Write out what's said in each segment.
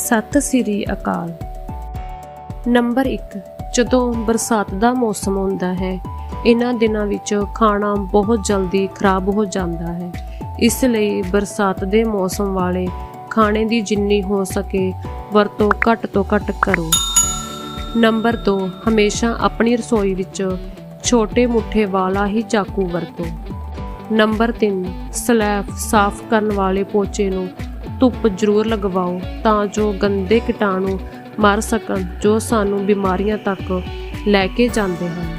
ਸਤਿ ਸ੍ਰੀ ਅਕਾਲ। Number 1 ਜਦੋਂ ਬਰਸਾਤ ਦਾ ਮੌਸਮ ਹੁੰਦਾ ਹੈ, ਇਹਨਾਂ ਦਿਨਾਂ ਵਿੱਚ ਖਾਣਾ ਬਹੁਤ ਜਲਦੀ ਖਰਾਬ ਹੋ ਜਾਂਦਾ ਹੈ। ਇਸ ਲਈ ਬਰਸਾਤ ਦੇ ਮੌਸਮ ਵਾਲੇ ਖਾਣੇ ਦੀ ਜਿੰਨੀ ਹੋ ਸਕੇ ਵਰਤੋਂ ਘੱਟ ਤੋਂ ਘੱਟ ਕਰੋ। ਨੰਬਰ 2 ਹਮੇਸ਼ਾ ਆਪਣੀ ਰਸੋਈ ਵਿੱਚ ਛੋਟੇ ਮੁੱਠੇ ਵਾਲਾ ਹੀ ਚਾਕੂ ਵਰਤੋ। ਨੰਬਰ 3 ਸਲੈਬ ਸਾਫ਼ ਕਰਨ ਵਾਲੇ ਪੋਚੇ ਨੂੰ ਧੁੱਪ ਜ਼ਰੂਰ ਲਗਵਾਓ ਤਾਂ ਜੋ ਗੰਦੇ ਕੀਟਾਣੂ ਮਰ ਸਕਣ ਜੋ ਸਾਨੂੰ ਬਿਮਾਰੀਆਂ ਤੱਕ ਲੈ ਕੇ ਜਾਂਦੇ ਹਨ।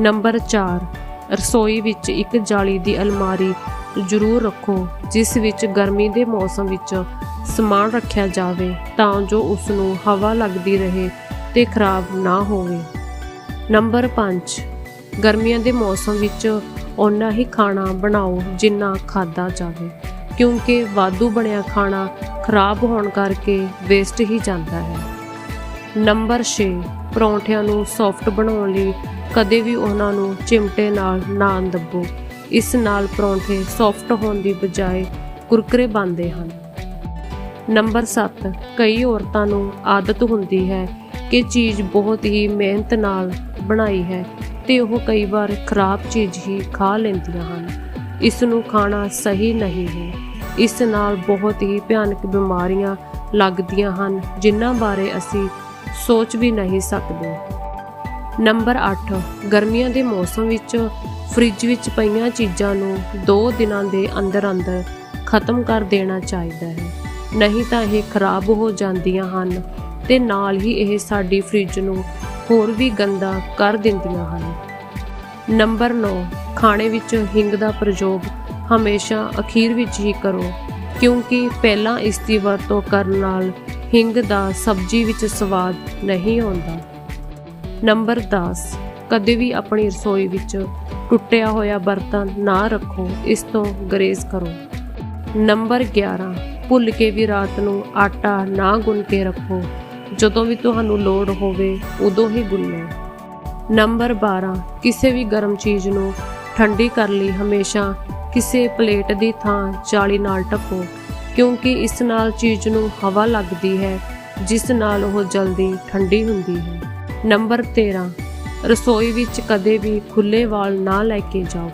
ਨੰਬਰ 4 ਰਸੋਈ ਵਿੱਚ ਇੱਕ ਜਾਲੀ ਦੀ ਅਲਮਾਰੀ ਜ਼ਰੂਰ ਰੱਖੋ, ਜਿਸ ਵਿੱਚ ਗਰਮੀ ਦੇ ਮੌਸਮ ਵਿੱਚ ਸਮਾਨ ਰੱਖਿਆ ਜਾਵੇ ਤਾਂ ਜੋ ਉਸ ਨੂੰ ਹਵਾ ਲੱਗਦੀ ਰਹੇ ਤੇ ਖਰਾਬ ਨਾ ਹੋਵੇ। ਨੰਬਰ 5 ਗਰਮੀਆਂ ਦੇ ਮੌਸਮ ਵਿੱਚ ਓਨਾ ਹੀ ਖਾਣਾ ਬਣਾਓ ਜਿੰਨਾ ਖਾਦਾ ਜਾਵੇ। ਕਿਉਂਕਿ ਵਾਧੂ ਬਣਿਆ ਖਾਣਾ ਖਰਾਬ ਹੋਣ ਕਰਕੇ ਵੇਸਟ ਹੀ ਜਾਂਦਾ ਹੈ। ਨੰਬਰ 6 ਪਰੌਂਠਿਆਂ ਨੂੰ ਸੌਫਟ ਬਣਾਉਣ ਲਈ ਕਦੇ ਵੀ ਉਹਨਾਂ ਨੂੰ ਚਿਮਟੇ ਨਾਲ ਨਾ ਦੱਬੋ। ਇਸ ਨਾਲ ਪਰੌਂਠੇ ਸੌਫਟ ਹੋਣ ਦੀ ਬਜਾਏ ਕੁਰਕਰੇ ਬਣਦੇ ਹਨ। ਨੰਬਰ 7 ਕਈ ਔਰਤਾਂ ਨੂੰ ਆਦਤ ਹੁੰਦੀ ਹੈ ਕਿ ਚੀਜ਼ ਬਹੁਤ ਹੀ ਮਿਹਨਤ ਨਾਲ ਬਣਾਈ ਹੈ ਤੇ ਉਹ ਕਈ ਵਾਰ ਖਰਾਬ ਚੀਜ਼ ਹੀ ਖਾ ਲੈਂਦੀਆਂ ਹਨ। ਇਸ ਨੂੰ ਖਾਣਾ ਸਹੀ ਨਹੀਂ ਹੈ। ਇਸ ਨਾਲ ਬਹੁਤ ਹੀ ਭਿਆਨਕ ਬਿਮਾਰੀਆਂ ਲੱਗਦੀਆਂ ਹਨ, ਜਿਨ੍ਹਾਂ ਬਾਰੇ ਅਸੀਂ ਸੋਚ ਵੀ ਨਹੀਂ ਸਕਦੇ। ਨੰਬਰ 8 ਗਰਮੀਆਂ ਦੇ ਮੌਸਮ ਵਿੱਚ ਫ੍ਰਿਜ ਵਿੱਚ ਪਈਆਂ ਚੀਜ਼ਾਂ ਨੂੰ 2 ਦਿਨਾਂ ਦੇ ਅੰਦਰ ਅੰਦਰ ਖਤਮ ਕਰ ਦੇਣਾ ਚਾਹੀਦਾ ਹੈ। ਨਹੀਂ ਤਾਂ ਇਹ ਖਰਾਬ ਹੋ ਜਾਂਦੀਆਂ ਹਨ ਤੇ ਨਾਲ ਹੀ ਇਹ ਸਾਡੀ ਫ੍ਰਿਜ ਨੂੰ ਹੋਰ ਵੀ ਗੰਦਾ ਕਰ ਦਿੰਦੀਆਂ ਹਨ। ਨੰਬਰ 9 ਖਾਣੇ ਵਿੱਚ ਹਿੰਗ ਦਾ ਪ੍ਰਯੋਗ ਹਮੇਸ਼ਾ ਅਖੀਰ ਵਿੱਚ ਹੀ ਕਰੋ, ਕਿਉਂਕਿ ਪਹਿਲਾਂ ਇਸ ਦੀ ਵਰਤੋਂ ਕਰਨ ਨਾਲ ਹਿੰਗ ਦਾ ਸਬਜ਼ੀ ਵਿੱਚ ਸਵਾਦ ਨਹੀਂ ਆਉਂਦਾ। ਨੰਬਰ 10 ਕਦੇ ਵੀ ਆਪਣੀ ਰਸੋਈ ਵਿੱਚ ਟੁੱਟਿਆ ਹੋਇਆ ਬਰਤਨ ਨਾ ਰੱਖੋ, ਇਸ ਤੋਂ ਗਰੇਜ਼ ਕਰੋ। ਨੰਬਰ 11 ਭੁੱਲ ਕੇ ਵੀ ਰਾਤ ਨੂੰ ਆਟਾ ਨਾ ਗੁੰਨ ਕੇ ਰੱਖੋ, ਜਦੋਂ ਵੀ ਤੁਹਾਨੂੰ ਲੋੜ ਹੋਵੇ ਉਦੋਂ ਹੀ ਗੁੰਨੋ। ਨੰਬਰ 12 ਕਿਸੇ ਵੀ ਗਰਮ ਚੀਜ਼ ਨੂੰ ਠੰਡੀ ਕਰ ਲਈ ਹਮੇਸ਼ਾ ਕਿਸੇ ਪਲੇਟ ਦੀ ਥਾਂ ਜਾਲੀ ਨਾਲ ਢੱਕੋ ਕਿਉਂਕਿ ਇਸ ਨਾਲ ਚੀਜ਼ ਨੂੰ ਹਵਾ ਲੱਗਦੀ ਹੈ, ਜਿਸ ਨਾਲ ਉਹ ਜਲਦੀ ਠੰਡੀ ਹੁੰਦੀ ਹੈ। ਨੰਬਰ 13 ਰਸੋਈ ਵਿੱਚ ਕਦੇ ਵੀ ਖੁੱਲੇ ਵਾਲ ਨਾ ਲੈ ਕੇ ਜਾਓ।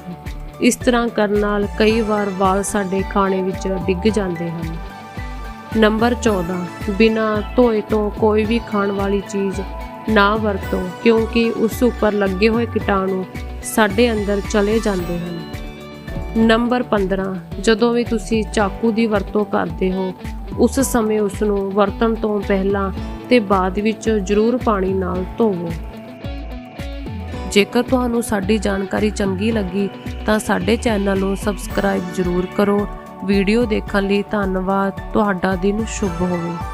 ਇਸ ਤਰ੍ਹਾਂ ਕਰਨ ਨਾਲ ਕਈ ਵਾਰ ਵਾਲ ਸਾਡੇ ਖਾਣੇ ਵਿੱਚ ਡਿੱਗ ਜਾਂਦੇ ਹਨ। ਨੰਬਰ 14 ਬਿਨਾ ਧੋਏ ਤੋਂ ਕੋਈ ਵੀ ਖਾਣ ਵਾਲੀ ਚੀਜ਼ ਨਾ ਵਰਤੋ, ਕਿਉਂਕਿ ਉਸ ਉੱਪਰ ਲੱਗੇ ਹੋਏ ਕੀਟਾਣੂ ਸਾਡੇ ਅੰਦਰ ਚਲੇ ਜਾਂਦੇ ਹਨ। ਨੰਬਰ 15 ਜਦੋਂ ਵੀ ਤੁਸੀਂ ਚਾਕੂ ਦੀ ਵਰਤੋਂ ਕਰਦੇ ਹੋ, ਉਸ ਸਮੇਂ ਉਸ ਨੂੰ ਵਰਤਣ ਤੋਂ ਪਹਿਲਾਂ ਤੇ ਬਾਅਦ ਵਿੱਚ ਜ਼ਰੂਰ ਪਾਣੀ ਨਾਲ ਧੋਵੋ। ਜੇਕਰ ਤੁਹਾਨੂੰ ਸਾਡੀ ਜਾਣਕਾਰੀ ਚੰਗੀ ਲੱਗੀ, ਤਾਂ ਸਾਡੇ ਚੈਨਲ ਨੂੰ ਸਬਸਕ੍ਰਾਈਬ ਜ਼ਰੂਰ ਕਰੋ। ਵੀਡੀਓ ਦੇਖਣ ਲਈ ਧੰਨਵਾਦ, ਤੁਹਾਡਾ ਦਿਨ ਸ਼ੁਭ ਹੋਵੇ।